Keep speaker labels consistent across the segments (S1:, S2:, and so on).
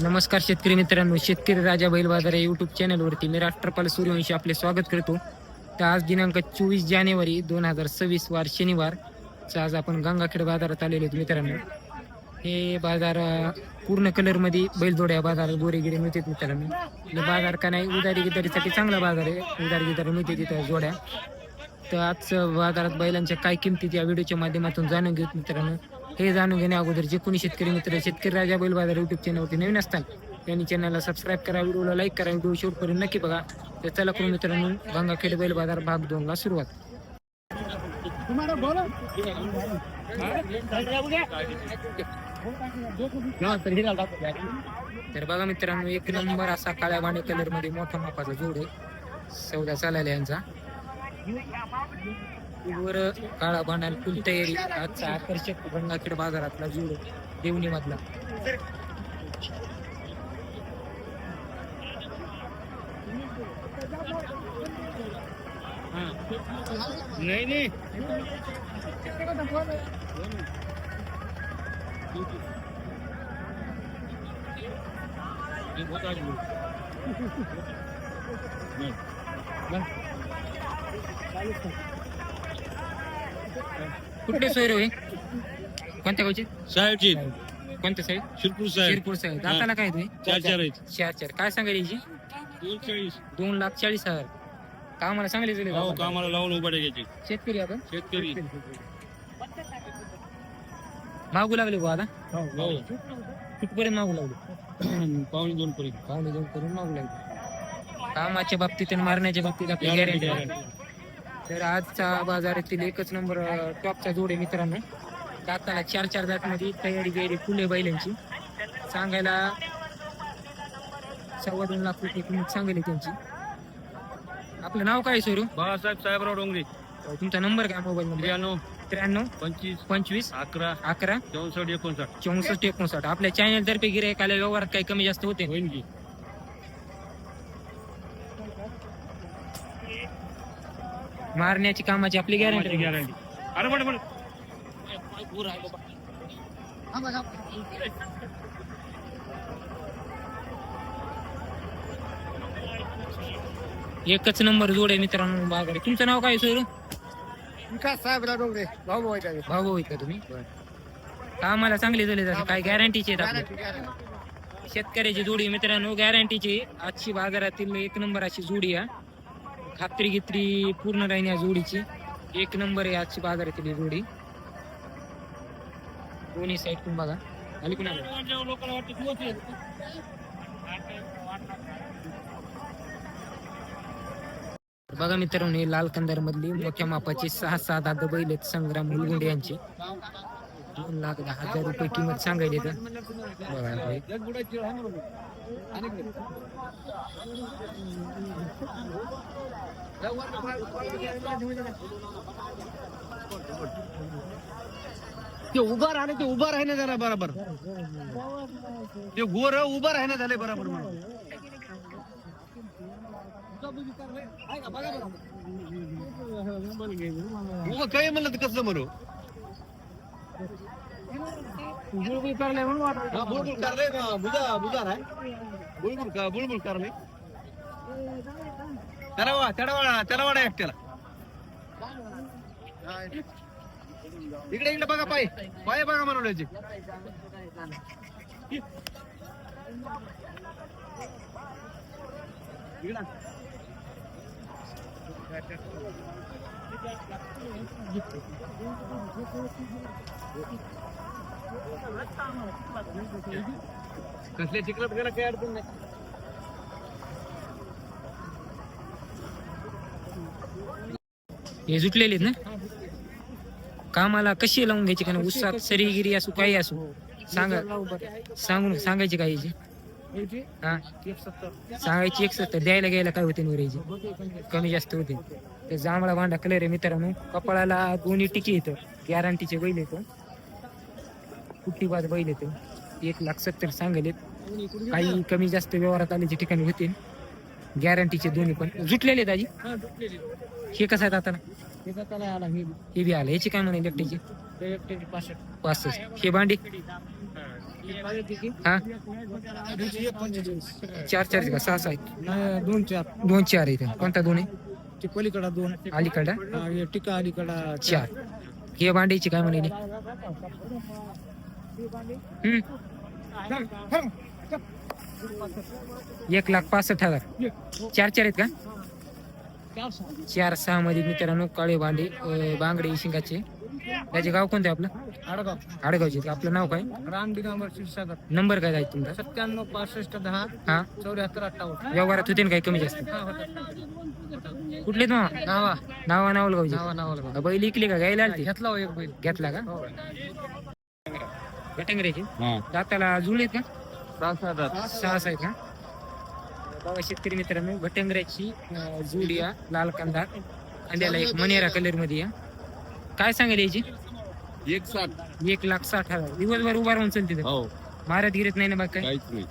S1: नमस्कार शेतकरी मित्रांनो शेतकरी राजा बैल बाजार या युट्यूब चॅनलवरती मी राष्ट्रपाल सूर्यवंशी आपले स्वागत करतो. तर आज दिनांक चोवीस जानेवारी दोन हजार सव्वीस वार शनिवार. आज आपण गंगाखेड बाजारात आलेलो आहेत मित्रांनो. हे बाजार पूर्ण कलरमध्ये बैलजोड्या बाजार गोरेगिरे मिळतात मित्रांनो. बाजार का नाही उदारी गिदारीसाठी चांगला बाजार आहे. उदारी गिदारी मिळते तिथं जोड्या. तर आज बाजारात बैलांच्या काय किमती या व्हिडिओच्या माध्यमातून जाणून घेऊ मित्रांनो. हे जाणून घेण्या अगोदर जे कोणी शेतकरी मित्र शेतकरी राजा बैल बाजार युट्यूब चॅनलवरती नवीन असतात त्यांनी चॅनलला सबस्क्राईब करा व्हिडिओला लाईक करा व्हिडिओ शेवटपर्यंत नक्की बघा. तर चला करून मित्रांनो गंगाखेड बैल बाजार भाग दोनला सुरुवात. तर बघा मित्रांनो एक नंबर असा काळ्या वाणी कलरमध्ये मोठा मापाचा जोड आहे. सौदा चालायला यांचा. वर काळा भांडाल फुल तयारी. आजचा आकर्षक गंगाखेड बाजारातला जोड देवणी मधला
S2: नाही नाही.
S1: कुठले सोयरे होय कोणत्या गावचे?
S2: साहेबची
S1: कोणत्या साहेब
S2: शिरपूर साहेब.
S1: शिरपूर साहेब. दाताला काय तुम्ही?
S2: चार चार आहेत.
S1: चार चार. काय सांगायला याची
S2: दोन चाळीस
S1: दोन लाख चाळीस हजार. कामाला चांगले झाले
S2: हो कामाला लावून उभा घ्यायचे.
S1: शेतकरी आपण?
S2: शेतकरी.
S1: मागू लागले बुवा आता?
S2: हो.
S1: कुठपर्यंत मागू लागले?
S2: पावणे दोन पर्यंत
S1: पाहुणे दोन करून मागू लागले. कामाच्या बाबतीत आणि मारण्याच्या बाबतीत आपली गॅरंटी आहे तर आजचा बाजारातील एकच नंबर टॉपचा जोड आहे मित्रांनो. दाताला चार चार दात मध्ये तयारी गेली फुले बैलांची. सांगायला सव्वा दोन लाख रुपये किंमत सांगेल त्यांची. आपलं नाव काय सोरू?
S2: बाळासाहेब साहेबराव डोंगरे.
S1: तुमचा नंबर काय मोबाईल मध्ये?
S2: त्र्याण्णव.
S1: त्र्याण्णव?
S2: पंचवीस.
S1: पंचवीस?
S2: अकरा.
S1: अकरा?
S2: चौसष्ट एकोणसाठ.
S1: चौसष्ट एकोणसाठ. आपल्या चॅनल तर्फे गिरायकाला व्यवहारात काही कमी जास्त होते. मारण्याची कामाची आपली गॅरंटी
S2: गॅरंटी अरे बरं बरं
S1: एकच नंबर जोड आहे मित्रांनो बाजारे तुमचं नाव काय सोयरू?
S3: विकास साहेबराव डोंगरे. भाऊ भाऊ आहे.
S1: भाऊ भाऊ का तुम्ही? कामाला चांगले झाले जाते. काय गॅरंटीचे आहेत आपल्या शेतकऱ्याची जोडी मित्रांनो. गॅरंटीची आजची बाजारातील एक नंबर अशी जोडी आहे. खात्री गित्री पूर्ण राहिली या जोडीची. एक नंबर आहे आजची बाजारातील जोडी. दोन्ही साईड बघा. झाली कुणा बघा मित्रांनो लाल कंदार मधली मोठ्या मापाची सहा सहा दादा बैल आहेत. संग्राम मुलगुंडे यांचे. दोन लाख दहा हजार रुपये किंमत सांगायली तर बघा
S3: ते उभा राहणे ते उभा राहणे झालं बरोबर. ते गोर उभा राहणे झाले बरोबर म्हणून. उभं काही म्हणलं तर कसं म्हणू? कर करले म्हणून वाटलं बुळबुळ करले बुजा बुजा नाही बुळबुळ बुळबुळ करले तडवा तडवाडा तडवाडा एकट्याला इकडे इकडे बघा पाय पाय बघा मनवल्याचे इकडे कसल्या चिखलात गेला काय अडचण नाही.
S1: हे जुटलेले आहेत ना? कामाला कशी लावून घ्यायची का उसात सरीगिरी असो काही असो. सांगा. सांगून सांगायची काय याची? हा. सांगायची एक सत्तर. द्यायला घ्यायला काय होते वरायची कमी जास्त होते. ते जांभळा भांडा कलर आहे मित्रांनो. कपाळाला दोन्ही टिकी येतं. गॅरंटीचे बैल येतं. कुट्टी बाद बैल येतं. एक लाख सत्तर सांगेल काही कमी जास्त व्यवहारात आल्याच्या ठिकाणी होते गॅरंटीचे दोन्ही पण. जुटलेले आहेत आजी. हे कसं आहे आता? हे बी आलं. ह्याची काय म्हणे एकट्याची? पासष्ट. हे भांडी? हा? चार चार का? सहा सहा
S3: दोन चार
S1: दोन चार आहेत. कोणता दोन आहे?
S3: पलीकडा दोन
S1: अलीकडा
S3: टिका अलीकडा
S1: चार. हे भांडीची काय म्हणे एक लाख पासष्ट हजार. चार चार आहेत का? चार सहा मध्ये मित्रांनो काळे भांडे बांगडे शिंगाचे. त्याचे गाव कोणते आपलं?
S3: आडगाव.
S1: आडगावचे? आपलं नाव काय?
S3: राम दिगंबर क्षीरसागर.
S1: नंबर काय आहे तुमचा?
S3: सत्त्याण्णव पासष्ट दहा
S1: हा.
S3: चौऱ्याहत्तर अठ्ठावन्न.
S1: व्यवहारात होते ना काही कमी जास्त?
S3: हा.
S1: कुठले तू
S3: नावा.
S1: नावा नावल गावचे
S3: नावा नावाला
S1: बैल इकली का? गायला
S3: घेतला हो एक बैल.
S1: घेतला का?
S3: हो.
S1: गटंगऱ्याची दाताला जुळलेत का?
S3: सहा
S1: सहा आहेत का? बघा शेतकरी मित्रांनो भटंगऱ्याची अं, जोडी या लाल कांदा कांद्याला एक मनेरा कलरमध्ये या. काय सांगेल याची?
S2: एक साठ.
S1: एक लाख साठ हजार. दिवसभर उभा राहून चलते ते.
S2: हो.
S1: महाराज गिरत नाही ना बाग काय?
S2: काहीच नाही.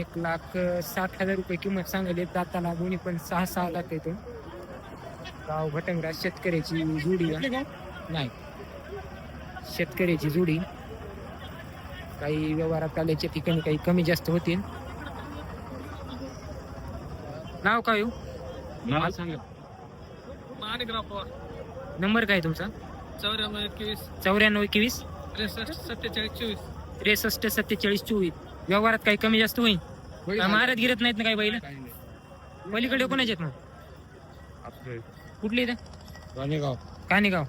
S1: एक लाख अं, साठ हजार रुपये किंमत सांगेल दाताला दोन्ही पण सहा सहा दात येतो. गाव भटंगरा शेतकऱ्याची जोडी या. नाही. शेतकऱ्याची जोडी. काही व्यवहारात आल्याच्या ठिकाणी काही कमी जास्त होतील. नाव काय हो?
S2: नाव सांगा.
S3: माणिकराव पवार.
S1: नंबर काय तुमचा?
S3: चौऱ्याण्णव एकवीस.
S1: चौऱ्याण्णव एकवीस?
S3: त्रेसष्ट सत्तेचाळीस चोवीस.
S1: त्रेसष्ट सत्तेचाळीस चोवीस. व्यवहारात काही कमी जास्त होईल? का महाराज गिरत नाहीत ना काही बैल? पलीकडे कोणाचे आहेत मग? कुठले इथे कानेगाव.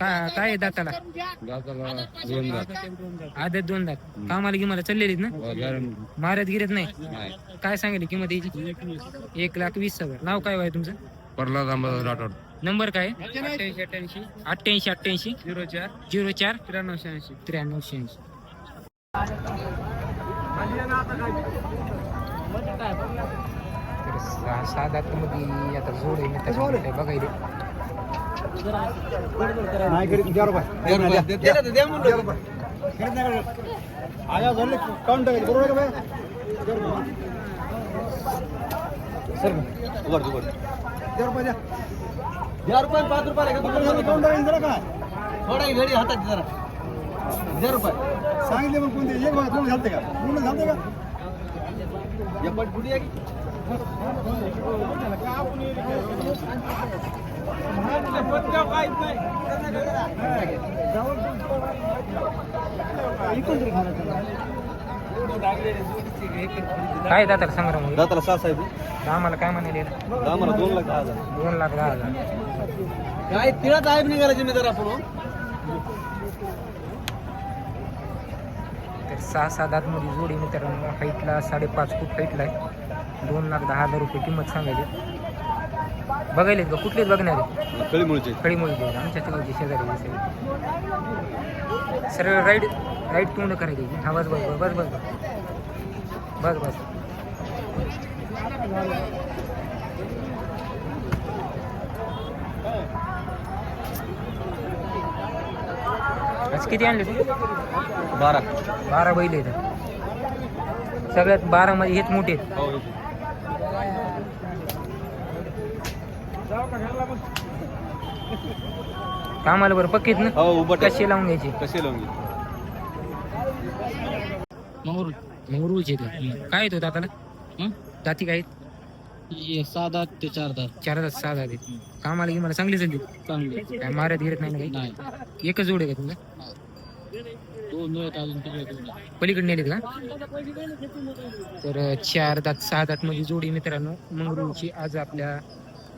S1: का काय आहे दाताला?
S2: दाताला दोन दात
S1: आदत दोन दात. कामाला गिमाला चाललेलीत ना? महाराज गिरत नाही? काय सांगेल किंमत याची? एक लाख वीस हजार. नाव काय आहे तुमचं?
S2: प्रल्हाद अंबादास राठोड.
S1: नंबर काय?
S3: अठ्ठ्याऐंशी. अठ्ठ्याऐंशी
S1: अठ्ठ्याऐंशी अठ्ठ्याऐंशी.
S3: झिरो चार.
S1: झिरो चार.
S3: त्र्याण्णव शहाऐंशी.
S1: त्र्याण्णव शहाऐंशी. सहा सहा दातामध्ये आता जोड आहे बघायला
S3: पाच रुपये हातात जरा हजार रुपये
S4: सांगितले मग कोणते एक बघा कोण घालते का. पूर्ण घालते का
S3: एपट पुढे आहे
S1: काय दाताला सांगा राव मग?
S3: दाताला सहा साहेब.
S1: आम्हाला काय म्हणाले?
S3: आम्हाला दोन लाख दहा हजार.
S1: दोन लाख दहा हजार.
S3: काय तिळात आहे निघाला जिम्मेदार आपण? हो.
S1: तर सहा सहा दातमध्ये जोडी मित्रांनो हाईटला साडेपाच फूट हाईटला आहे. दोन लाख दहा हजार रुपये किंमत सांगायची. बघायलेत का? कुठलेच बघणार? आहे
S3: कळीमुळचे
S1: आमच्या शेजारी सरळ राईट राईट तोंड करायची. हा बस बस बस बस बस. बस बस. आज किती आणले तू?
S3: बारा.
S1: बारा बैल आहेत. सगळ्यात बारा मध्ये हेच मोठे आहेत.
S3: हो
S1: कामाला बरं पक्कीत ना?
S3: हो उभं
S1: कशी लावून घ्यायची?
S3: कसे लावून
S1: मंगरूळ मंगरूळचे ते काय येतो दाताला? जाती काय आहेत?
S3: सहा दात ते चार दात.
S1: चार दात सहा दात आहेत. कामाला की मला चांगली चालली
S3: चांगले.
S1: काय मारत गिरत नाही ना काही?
S3: नाही.
S1: एकच जोड आहे का तुमचा?
S3: दोन अजून तिकडे
S1: पलीकडे नेलेत का? तर चार दात सहा दात मध्ये जोडी मित्रांनो. मंगरूळची आज आपल्या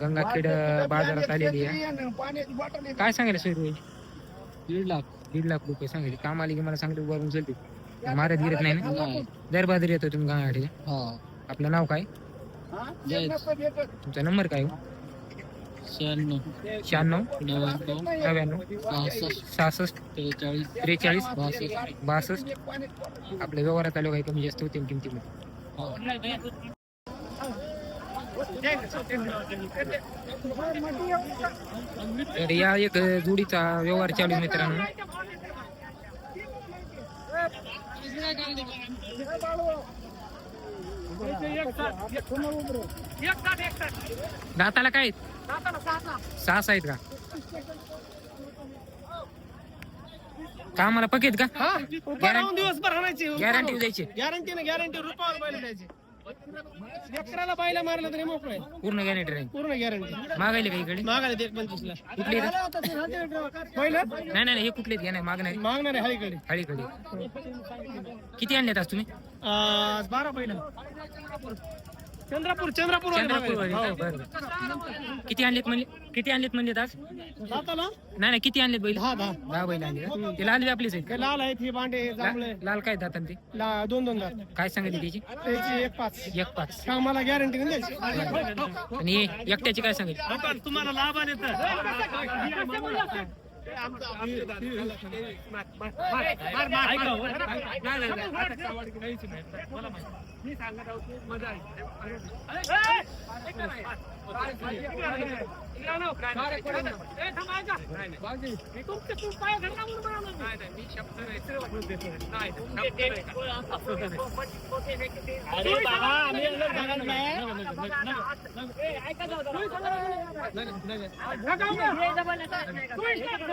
S1: गंगाखेड बाजारात आलेली आहे. काय सांगायला सोय
S3: दीड लाख
S1: दीड लाख रुपये सांगितले कामाला की मला चांगली उभारून चालते. मारत गिरत नाही ना?
S3: नाही.
S1: दर बाजार येतो तुम्ही गंगाखेड
S3: हा.
S1: आपलं नाव काय? तुमचा नंबर काय हो?
S3: शहाण्णव.
S1: शहाण्णव?
S3: नव्याण्णव.
S1: नव्याण्णव?
S3: सहासष्ट? त्रेचाळीस.
S1: त्रेचाळीस?
S3: बासष्ट.
S1: बासष्ट? आपल्या व्यवहारात आलो काही कमी जास्त होतील किमतीमध्ये? तर या एक जोडीचा व्यवहार चालू मित्रांनो. दाताला काय? सहा आहेत का? कामाला पकेत का? गॅरंटी द्यायची.
S5: गॅरंटी ना गॅरंटी रुपयावर द्यायचे. अकराला बायला मारलं तरी मोकळे
S1: पूर्ण गॅरंटी राहील.
S5: पूर्ण गॅरंटी
S1: मागायले का इकडे?
S5: मागायला एक पंचवीसला
S1: कुठली?
S5: पहिलं?
S1: नाही नाही नाही, हे कुठले घेणार मागणारे.
S5: मागणार आहे हळीकडे.
S1: हळीकडे. किती आणलेत आज तुम्ही?
S5: आज बारा पहिलं. चंद्रपूर चंद्रपूर
S1: चंद्रपूर वाले. हो, बरं, बरं. किती आणलेत म्हणले? किती आणलेत म्हणलेत आज? नाही नाही किती आणलेत बैल?
S5: दहा दहा.
S1: दहा बैल आणले का? ते लाल बी आपलेच आहेत. का?
S5: हे लाल आहेत हे बांडे हे जांभळे.
S1: ला- लाल काय जातात ते?
S5: ला- दोन दोन दात.
S1: काय सांगितले त्याची?
S5: त्याची एक पाच.
S1: एक पाच.
S5: कामाला गॅरंटी द्यायची?
S1: आणि हे एकट्याची काय सांगितली
S5: तुम्हाला लाभ आले तर. मी सांगत आहोत मजा आहे तुमचे खूप पाय घडला म्हणून नाही मी शब्द नाही ऐका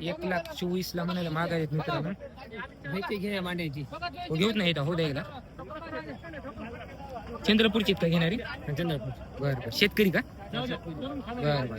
S1: एक लाख चोवीस ला म्हणाले मागायत मित्रांनो. माहिती घे मांडायची? हो घेऊत नाही हो द्यायला चंद्रपूरची का घेणारी? चंद्रपूर. बर बर. शेतकरी का? बर बर.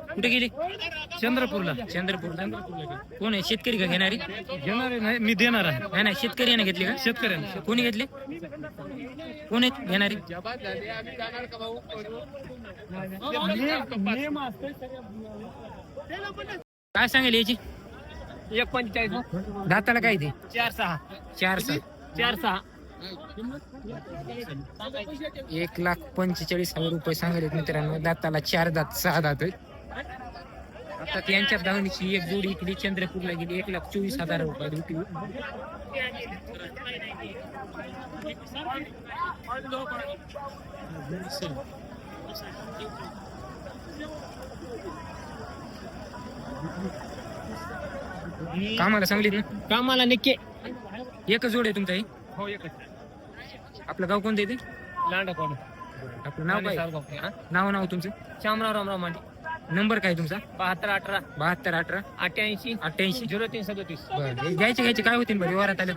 S1: कुठे गेली?
S5: चंद्रपूरला.
S1: चंद्रपूरला कोण आहे? शेतकरी का घेणारी?
S5: घेणार नाही मी देणार आहे.
S1: नाही नाही शेतकरी याने घेतली का?
S5: शेतकऱ्यांना.
S1: कोणी घेतले? कोण आहेत? घेणारी? काय सांगेल याची?
S5: एक पंचेचाळीस
S1: दाताला काय ते?
S5: चार सहा.
S1: चार सहा.
S5: चार सहा.
S1: एक लाख पंचेचाळीस हजार रुपये सांगेल मित्रांनो. दाताला चार दात सहा दात आहेत. आता त्यांच्या धावणीची एक जोडी इकली चंद्रपूरला गेली. एक लाख चोवीस हजार रुपये विकली कामाला सांगलीत ना?
S5: कामाला निके
S1: एकच जोड आहे तुमचा हे?
S5: हो एकच.
S1: आपलं गाव कोणतं येते
S5: लांडा कोण
S1: आपलं नाव काय? नाव नाव तुमचं?
S5: शामराव रामराव मांडे.
S1: नंबर काय तुमचा?
S5: बहात्तर अठरा.
S1: बहात्तर अठरा.
S5: अठ्याऐंशी
S1: अठ्ठ्याऐंशी.
S5: झिरो तीन सदतीस.
S1: बरं घ्यायचे घ्यायचे. काय होतील बरं? व्यवहारात आले.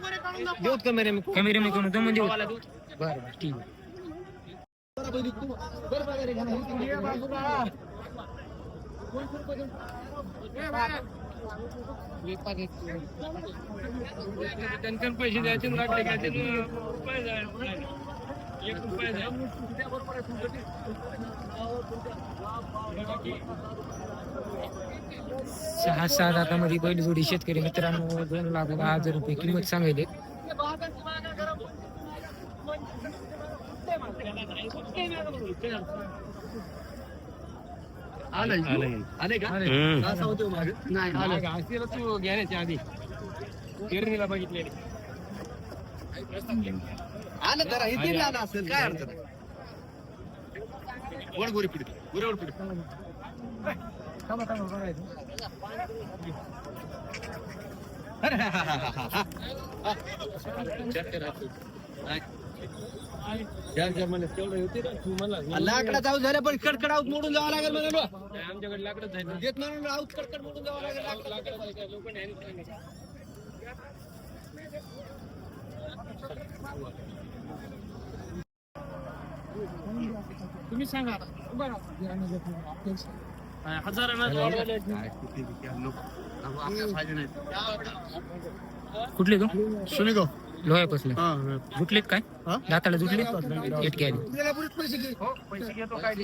S5: देऊत कॅमेरे
S1: कॅमेरे मी करून दमून देऊ
S5: देऊ.
S1: बरं बरं ठीक आहे.
S5: त्यांच्यावर पैसे द्यायचे लागले द्यायचे. एक रुपया.
S1: सहा सहा दातामध्ये बैलजोडी शेतकरी मित्रांनो दोन लाख दहा हजार रुपये किंमत सांगायले.
S5: आले का? असेल तू घेण्याच्या आधी. पेरणीला बघितले आलं जरा हे तरी आलं असेल. काय अडचण. वर गोरी पुढे गोऱ्यावर पुढे. लाकडा जाऊ झाल्या पण कडकड आऊत मोडून जावं लागेल म्हणालो आमच्याकडे लाकडं देत म्हणून आऊत कडकड मोडून जावं लागेल लोक
S1: तुम्ही सांगा कुठले तू? जुटलेत काय?
S3: हा?
S1: दाताला जुटले? इटके आली.
S3: घेतो काय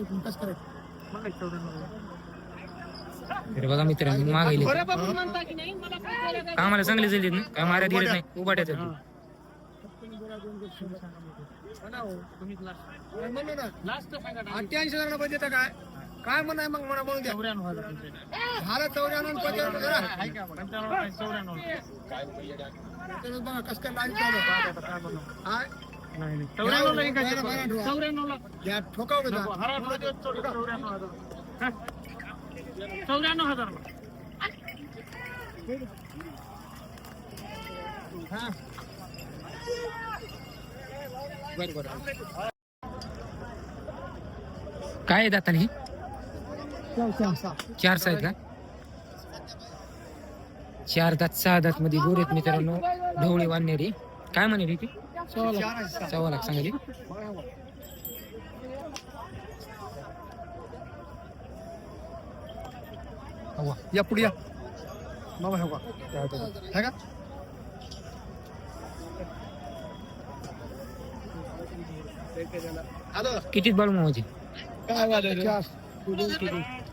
S4: तुम्ही कसं करायचं?
S1: तर बघा मित्रांनो मागायले आम्हाला चांगले झाले ना काय मारा दिले नाही. उभाट्यात
S4: अठ्ठ्याऐंशी हजार रुपये देता काय? काय म्हणाय मग म्हणा म्हणून द्या. झालं चौऱ्याण्णव पंच्याण्णव. त्याच्यात बघा कसं काय लाईन चालू आहे. हा? बरं, बरं.
S1: काय आहे दाताला हे? चार सात का? चार दात सहा दात मध्ये गोरेत मित्रांनो. ढवळी वाढणारी काय म्हणे ती? सव्वा लाख सांगली.
S4: या पुढे या. बाबा हवा है का? आलं
S1: किती बाळू
S4: वाजलं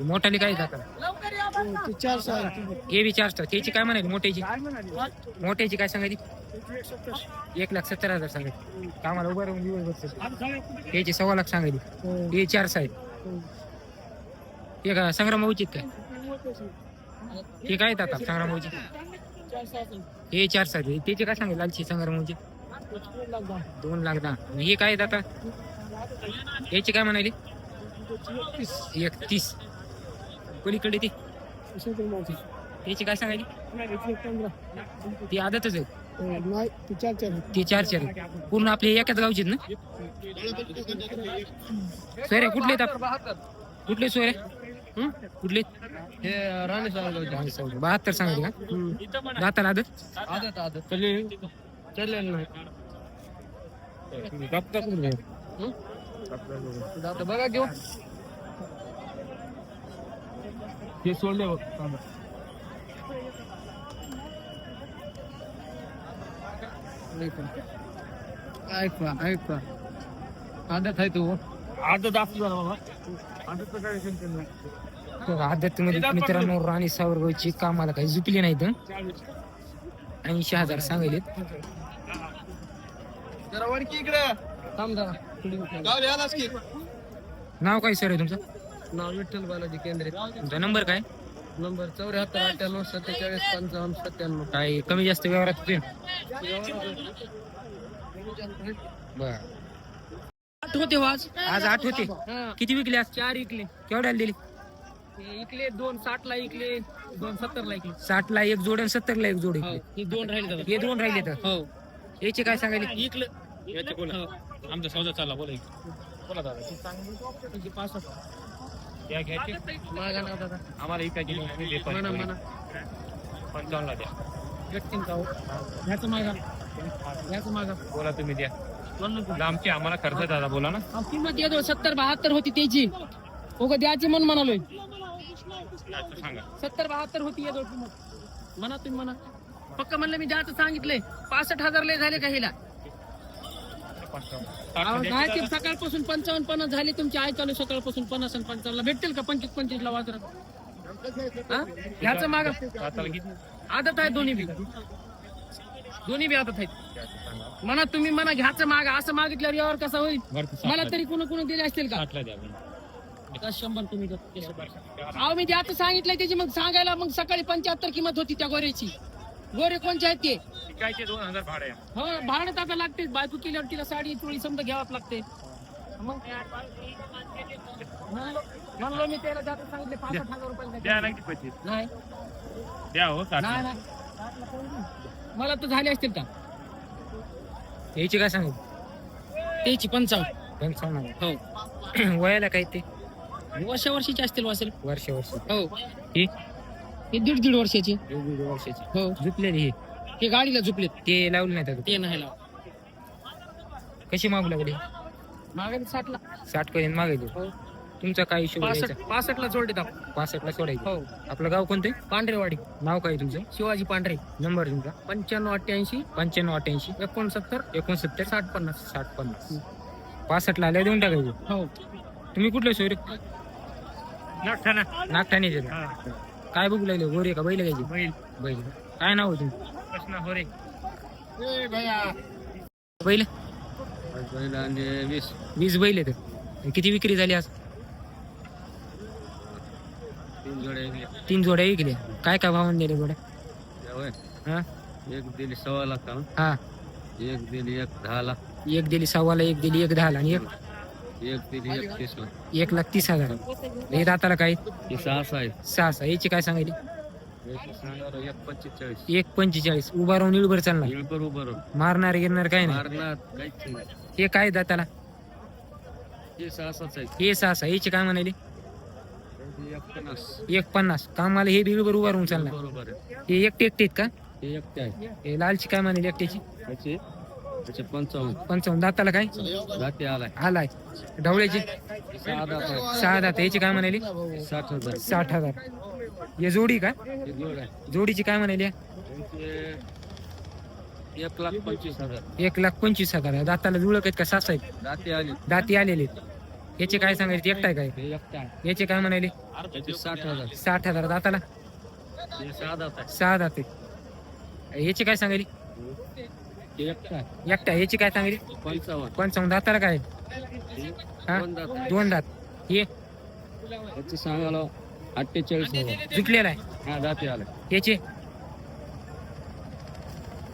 S1: मोठाली काय
S4: सहा
S1: हे बी चार त्याची काय म्हणाली? मोठ्याची? मोठ्याची काय सांगायची? एक लाख सत्तर हजार सांगायची. कामाला उभं राहून दिवसभर त्याची सव्वा लाख सांगायची. हे चार साहेब हे का संग्राम भाऊची काय? हे काय येतात आता संग्राम भाऊची? हे चार साहेब त्याची काय सांगायची? लालची संग्राम भाऊची? दोन लाख दहा. हे काय आता? याची काय म्हणाली? एक तीस पलीकडे ती. त्याची काय सांगायची? ती आदतच आहे.
S4: ते चार चार
S1: ते चार चार आहे. पूर्ण आपले एकाच गावचे आहेत ना सोयरे कुठले? कुठले सोयरे? कुठले
S3: हे
S1: बहात्तर सांगायचे का? दाताला आदत?
S3: आदत आदत. चालेल नाही. बघा घेऊ
S1: ते सोडले बघ
S3: ऐका ऐका आदत आहे तू.
S1: आदत मध्ये मित्रांनो राणी सावरगावची कामाला काही झुकली नाहीत ऐंशी हजार सांगायले
S3: जरा वरकी इकडं. थांब जरा गाव लिहालाच की.
S1: नाव काय सर आहे तुमचं?
S3: नाव विठ्ठल बालाजी केंद्रे.
S1: तुमचा नंबर काय?
S3: नंबर चौऱ्याहत्तर अठ्ठ्याण्णव सत्तेचाळीस पंचावन्न सत्त्याण्णव.
S1: काय कमी जास्त व्यवहारात होते? बर.
S3: आठ होते वाज
S1: आज. आठ होते? किती विकले आज?
S3: चार इकले
S1: केवढ्याला दिली?
S3: इकले दोन साठ ला इकले दोन सत्तर ला इकले.
S1: साठ ला एक जोड आणि सत्तर ला एक जोड.
S3: हो हे दोन राहिले दादा
S1: हे दोन राहिले तर?
S3: हो.
S1: याचे काय सांगायले?
S3: इकलं.
S2: आमचा सौदा चालला बोला बोला दादा या घ्यायची
S3: मागा ना दादा.
S2: आम्हाला इकायची
S3: म्हणा म्हणा.
S2: पंचावन्नला द्या.
S3: का हो. ह्याचं मागा. ह्याचं मागा.
S2: बोला तुम्ही द्या. लांबची आम्हाला खर्च आहे दादा बोला ना.
S3: अहो, किंमत येतो सत्तर बहात्तर होती त्याची. उगा द्यायची म्हणून म्हणालोय.
S2: सांगा.
S3: सत्तर बहात्तर होती येतो किंमत. म्हणा तुम्ही म्हणा. पक्क म्हणलं मी द्यायचं सांगितलंय पासष्ट हजार लय झाले का हिला? अहो, नाही ते सकाळपासून पंचावन्न पन्नास झाले तुमची आई चालू सकाळपासून पन्नास आणि पंचावन्न भेटतील का पंचवीस पंचवीस ला वाजरा ह्याचं माग. आदत आहे दोन्ही बी. दोन्ही बी आदत आहेत. म्हणा तुम्ही म्हणा घ्यायचं माग असं मागितल्यावर यावर कसं होईल? मला तरी कोणी कोणी दिले असतील का? शंभर तुम्ही. अहो मी द्याचं सांगितलंय त्याची मग सांगायला मग सकाळी पंच्याहत्तर किंमत होती त्या गोऱ्याची. गोरे कोणचे आहेत ते?
S2: इकायचे दोन हजार भाडे.
S3: हो भाडं आता लागते बायको केल्यावर तिला साडी चोळी समजा घ्यावंच लागते. मग? म्हणलो म्हणलो मी त्याला जाता सांगितले पाच हजार रुपये
S2: द्या ना पच्चीस
S3: नाही?
S2: द्या हो साठ
S3: नाही नाही. मला तर झाले असतील का?
S1: याची काय सांगायची
S3: त्याची पंचावन्न.
S1: पंचावन्न
S3: हो.
S1: वयाला काय ते?
S3: वर्षा वर्षीची असतील वासेल
S1: वर्ष वर्ष
S3: हो.
S1: हे?
S3: हे दीड दीड वर्षाची.
S1: दीड वर्षाची.
S3: हो.
S1: झुकलेली हे.
S3: हे गाडीला झुपलेत.
S1: ते लावले नाही
S3: ते नाही लाव
S1: कशी मागू लागली?
S3: मागे साठला.
S1: साठ पर्यंत मागायची
S3: हो.
S1: तुमचा काय हिशोब
S3: पासष्ट पासष्टला सोडते आपण.
S1: पासष्टला सोडायचं.
S3: हो.
S1: आपलं गाव कोणतं?
S3: पांढरेवाडी.
S1: नाव काय तुमचं?
S3: शिवाजी पांढरे.
S1: नंबर तुमचा?
S3: पंच्याण्णव अठ्ठ्याऐंशी.
S1: पंच्याण्णव अठ्ठ्याऐंशी.
S3: एकोणसत्तर.
S1: एकोणसत्तर.
S3: साठ पन्नास.
S1: साठ पन्नास. पासष्टला आल्या देऊन टाकायचं.
S3: हो.
S1: तुम्ही कुठले सोयरे
S2: नागठाणा.
S1: नागठाणे काय बघू लागले? गोरे का बैल घ्यायचे?
S2: बैल.
S1: बैल. काय नाव आहे तुमचं
S2: प्रश्न हो रे
S4: ए भैया.
S1: बैल?
S2: बैल आणि वीस.
S1: वीस बैल आहेत. किती विक्री झाली आज?
S2: तीन जोडे
S1: तीन जोड्या विकल्या. काय काय भावाने दिले जोड्या? हा?
S2: एक दिली सव्वा लाख
S1: हा.
S2: एक दिली एक दहा लाख.
S1: एक दिली सव्वाला एक दिली एक दहाला आणि एक?
S2: एक लाख.
S1: तीस हजार. हे दाताला काय?
S2: सहा सहा आहे
S1: सहा सहा. याची काय सांगायली
S2: एक पंचेचाळीस.
S1: उभा राहून इळभर चालणार. मारणार गिरणार काय नाही. हे काय दाताला?
S2: हे सहा
S1: हे सहा सहा. याची काय म्हणाली?
S2: एक पन्नास
S1: एक पन्नास कामाला हे बिळभर उभा राहून चालणार
S2: बरोबर
S1: हे एकटे एकटे आहेत का?
S2: हे एकटे आहे
S1: हे लालची काय म्हणाली एकट्याची?
S2: त्याचे त्याचे पंचावन्न.
S1: पंचावन्न. दाताला काय?
S2: जाते आलाय.
S1: आलाय. ढवळ्याची?
S2: सहा दात आहे.
S1: सहा दात. याची काय म्हणाली?
S2: साठ हजार.
S1: साठ हजार. हे जोडी का?
S2: जोड आहे.
S1: जोडीची काय म्हणाली?
S2: त्यांचे एक लाख पंचवीस हजार.
S1: एक लाख पंचवीस हजार. दाताला जुळक आहेत का सास आहेत?
S2: जाते आली
S1: दाती आलेले आहेत. याचे काय सांगायचे? एकटाय काय?
S2: एकटा आहे.
S1: याचे काय म्हणाले?
S2: त्याचे साठ हजार.
S1: साठ हजार. दाताला?
S2: सहा दात
S1: सहा दात आहेत. याचे काय सांगायली?
S2: आहे
S1: एकटा. याची काय सांगायली
S2: पंचावन्न
S1: पंचावन्न दाताला काय?
S2: हे? दोन दात. आहे
S1: दोन दात हे?
S2: त्याचे सांगायला अठ्ठेचाळीस हजार
S1: जुटलेला आहे.
S2: हा जाते आलाय
S1: याचे?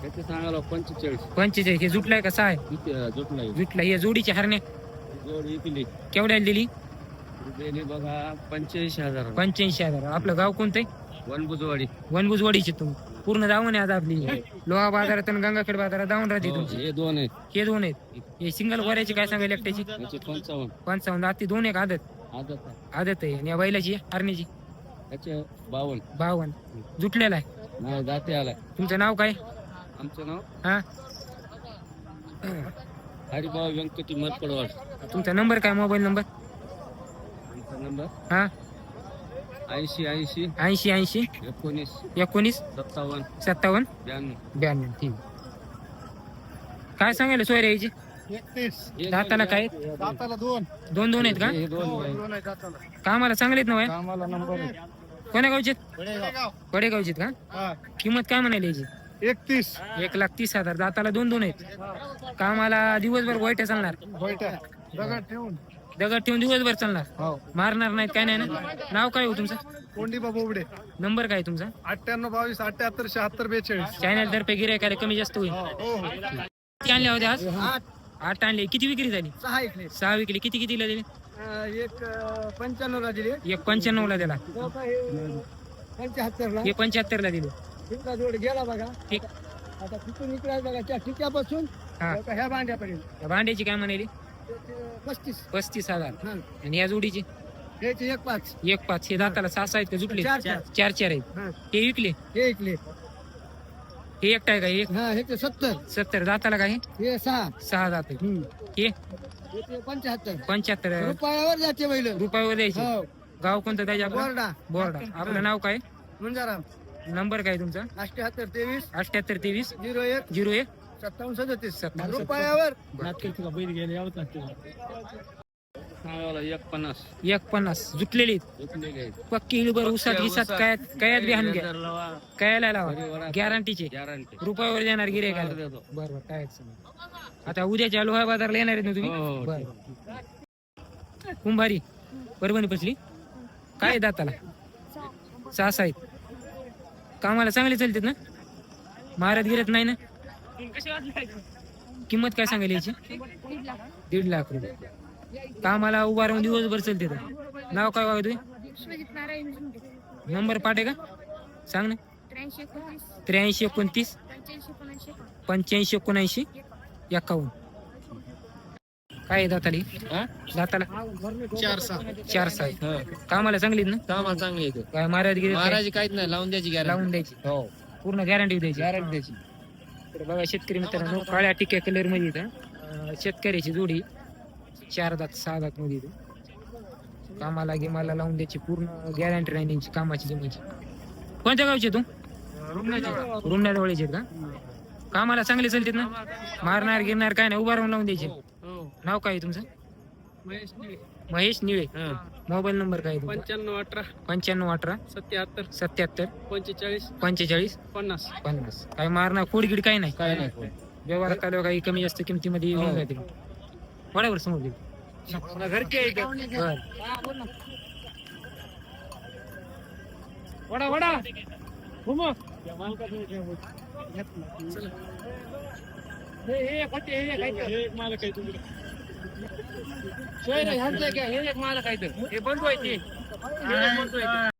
S2: त्याचे सांगायला पंचेचाळीस.
S1: पंचेचाळीस. हे जुटलाय का? सहा आहे.
S2: किती जुटला
S1: जुटला हे जोडीचे हरणे?
S2: जोड विकली
S1: केवढ्याला दिली?
S2: दिली बघा पंच्याऐंशी हजार.
S1: पंच्याऐंशी हजार. आपलं गाव कोणतं आहे
S2: वनबुजवाडी
S1: वनभुजवाडीचे तुम्ही. पूर्ण जाऊन आज आपली. लोहा बाजारात आणि गंगाखेड बाजारात जाऊन राहते
S2: हो,
S1: तुमची.
S2: हे दोन आहेत.
S1: हे दोन आहेत. हे सिंगल गोऱ्याची काय सांगायला एकट्याची?
S2: पंचावन्न.
S1: पंचावन्न. आती दोन एक आदत.
S2: आदत आहे.
S1: आदत आहे. आणि या बैलाची हरणीची?
S2: त्याचे बावन्न.
S1: बावन्न. जुटलेला आहे.
S2: जाते आलाय.
S1: तुमचं नाव काय?
S2: आमचं नाव?
S1: हा?
S2: हरिभाऊ व्यंकटी मरकडवाड
S1: तुमचा नंबर काय? Mobile number?
S2: आमचा नंबर?
S1: हा?
S2: ऐंशी ऐंशी.
S1: ऐंशी ऐंशी.
S2: एकोणीस.
S1: एकोणीस.
S2: सत्तावन्न.
S1: सत्तावन्न.
S2: ब्याण्णव.
S1: ब्याण्णव ठीक काय सांगायला सोयरे याची
S4: एकतीस.
S1: दाताला काय?
S4: दाताला दोन.
S1: दोन दोन आहेत का?
S2: हे दोन आहे.
S4: दोन आहे दाताला.
S1: कामाला चांगले आहेत ना वय?
S4: कामाला नंबर
S1: कोण्या गावचे कडेगावचे का?
S4: हा.
S1: किंमत काय म्हणाली याची?
S4: एकतीस.
S1: एक लाख तीस हजार. दाताला दोन दोन आहेत. कामाला दिवसभर वाईट चालणार.
S4: बैठा दगड ठेवून.
S1: दगड ठेवून दिवसभर चालणार?
S4: हो.
S1: मारणार नाहीत काय नाही ना? नाव काय हो तुमचं?
S4: कोंडीबा बोबडे
S1: नंबर काय तुमचा?
S4: अठ्ठ्याण्णव बावीस अठ्ठ्याहत्तर शहात्तर बेचाळीस.
S1: चॅनल तर्फे गिरायकाला कमी जास्त होईल.
S4: हो हो.
S1: किती आणले होते आज? आठ. आणले. किती विक्री झाली?
S4: सहा
S1: सहा विकली. किती कितीला दिले?
S4: एक पंच्याण्णव ला दिले.
S1: एक पंच्याण्णव ला दिला.
S4: पंच्याहत्तर ला
S1: हे पंच्याहत्तर ला दिले.
S4: तिथला जोड गेला बघा.
S1: ठीक.
S4: आता तिथून इकडे बघा त्या ठिक्यापासून
S1: हा.
S4: ह्या भांड्यापर्यंत.
S1: या भांड्याची काय म्हणाली?
S4: पस्तीस.
S1: पस्तीस हजार.
S4: हा.
S1: आणि या जोडीची?
S4: एक पाच.
S1: एक पाच. हे दाताला सहा सहा आहेत का? जुटले?
S4: चार, चार.
S1: चार चार आहेत.
S4: हा.
S1: हे विकले?
S4: हे ऐकले
S1: हे एकटा आहे का? एक?
S4: हा ह्याचे सत्तर.
S1: सत्तर. दाताला काय?
S4: हे सहा.
S1: सहा दात आहेत. हे?
S4: पंच्याहत्तर.
S1: पंच्याहत्तर.
S4: रुपयावर जाते बैल.
S1: रुपयावर द्यायचे.
S4: हो.
S1: गाव कोणतं त्याच्या
S4: बोर्डा.
S1: बोर्डा. आपलं नाव काय?
S4: मुंजाराम.
S1: नंबर काय तुमचा?
S4: अठ्याहत्तर तेवीस.
S1: अठ्याहत्तर तेवीस.
S4: झिरो एक.
S1: झिरो एक.
S4: सत्तावन्न सदतीस
S1: सत्तावन्न
S4: रुपयावर.
S2: सांगायला एक पन्नास
S1: एक पन्नास जुटलेली. पक्की हिळभर उसात गिसात काय कयात बी घ्या. कयाला लावा. गॅरंटीचे
S2: गॅरंटी
S1: रुपयावर देणार गिरे का
S2: देतो.
S1: बरोबर काय. आता उद्याच्या लोहा बाजारला येणार आहेत ना तुम्ही?
S2: हो.
S1: बरं. कुंभारी परभणी पसली? काय आहे दाताला? सहा. सहा आहेत कामाला चांगले चालतात ना? महाराज गिरत नाही ना? किंमत काय सांगायला याची दीड लाख रुपये. कामाला उभा राहून दिवसभर चालते नाव काय बाबा तुम्ही? नंबर पाठे का? सांग ना.
S6: त्र्याऐंशी एकोणतीस. पंच्याऐंशी एकोणऐंशी.
S1: एकावन्न. काय आहे दाताली? दाताला?
S3: चार सहा.
S1: चार सहा. कामाला चांगली आहेत ना?
S3: कामाला चांगले
S1: काय महाराज
S3: महाराज काहीच नाही लावून द्यायची
S1: लावून द्यायची.
S3: हो.
S1: पूर्ण गॅरंटी द्यायची.
S3: गॅरंटी द्यायची.
S1: तर बघा शेतकरी मित्रांनो काळ्या टिक्या कलरमध्ये इथं शेतकऱ्याची जोडी चार दात सहा दात मध्ये येते. कामाला गिमाला लावून द्यायची पूर्ण गॅरंटी राहील यांची कामाची जमीची कोणत्या गावचे तू? रुमण्या जवळचे का? कामाला चांगले चालतात ना? मारणार गिरणार काय नाही उभा राहून लावून द्यायचे. नाव काय आहे तुमचं? महेश निळे मोबाईल नंबर काय आहे
S3: पंच्याण्णव अठरा.
S1: पंच्याण्णव अठरा.
S3: सत्याहत्तर.
S1: सत्याहत्तर.
S3: पंचेचाळीस.
S1: पंचेचाळीस.
S3: पन्नास.
S1: पन्नास. काय मारणार खोडगिड काय नाही. काय नाही व्यवहारात आल्यावर काही कमी जास्त किमतीमध्ये येऊन जाते बरोबर समोर.
S5: घरचे
S1: बर.
S5: वडा वडा. घुमो. हे हे हे काय तुम्ही हे एक मला काहीतरी ते. हे बंद आहे